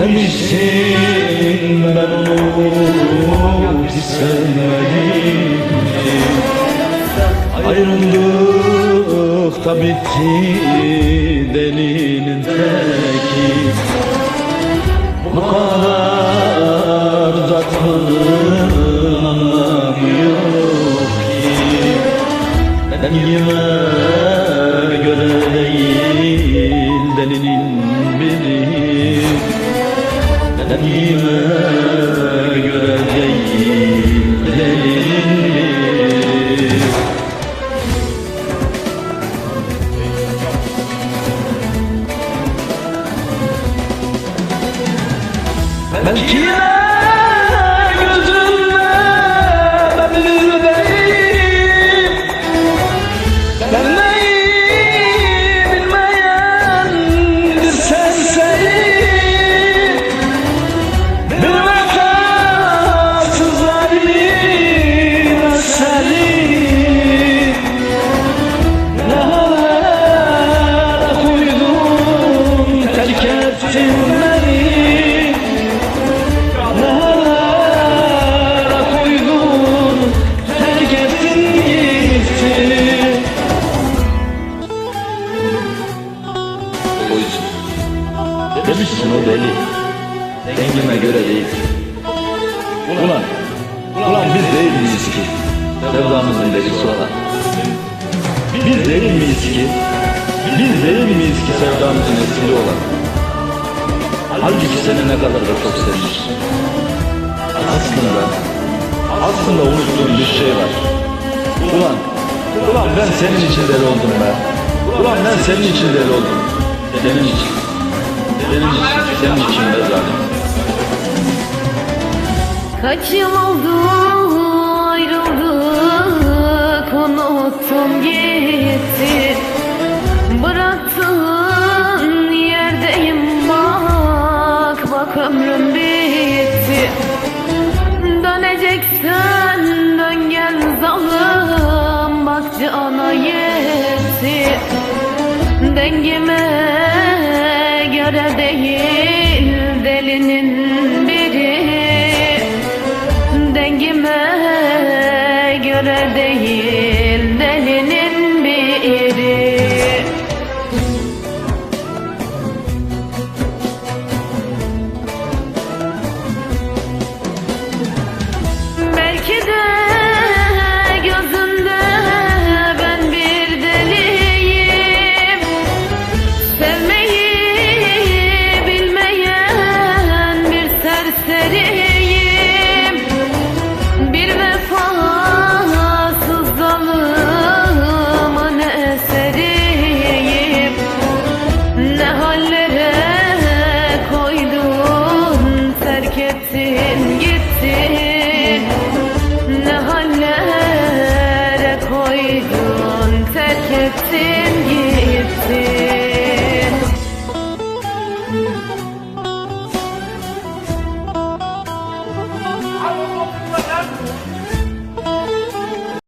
Demişsin ben onu hiç sevmedim Ayrıldık da bitti delinin teki. Bu kadar da anlamı yok ki. Ben yine göre değil delinin Dengime göre beni Nerelere koydun gittin Oysun. Demişsin o deli. Dengime göre değil. Ulan, ulan biz değil miyiz ki? Sevdamızın delisi olan. Biz değil miyiz ki? Biz değil miyiz ki sevdamızın esiri olan? Halbuki seni ne kadar da çok sevmiş. Aslında, aslında unuttuğum bir şey var. Ulan, ulan ben senin için deli oldum be. Ulan ben senin için deli oldum. Senin için. Senin için, senin için be zalim. Kaç oldu ayrıldık unuttum gitti Dengime göre değil delinin biri. Dengime göre değil koydun terk ettin gittin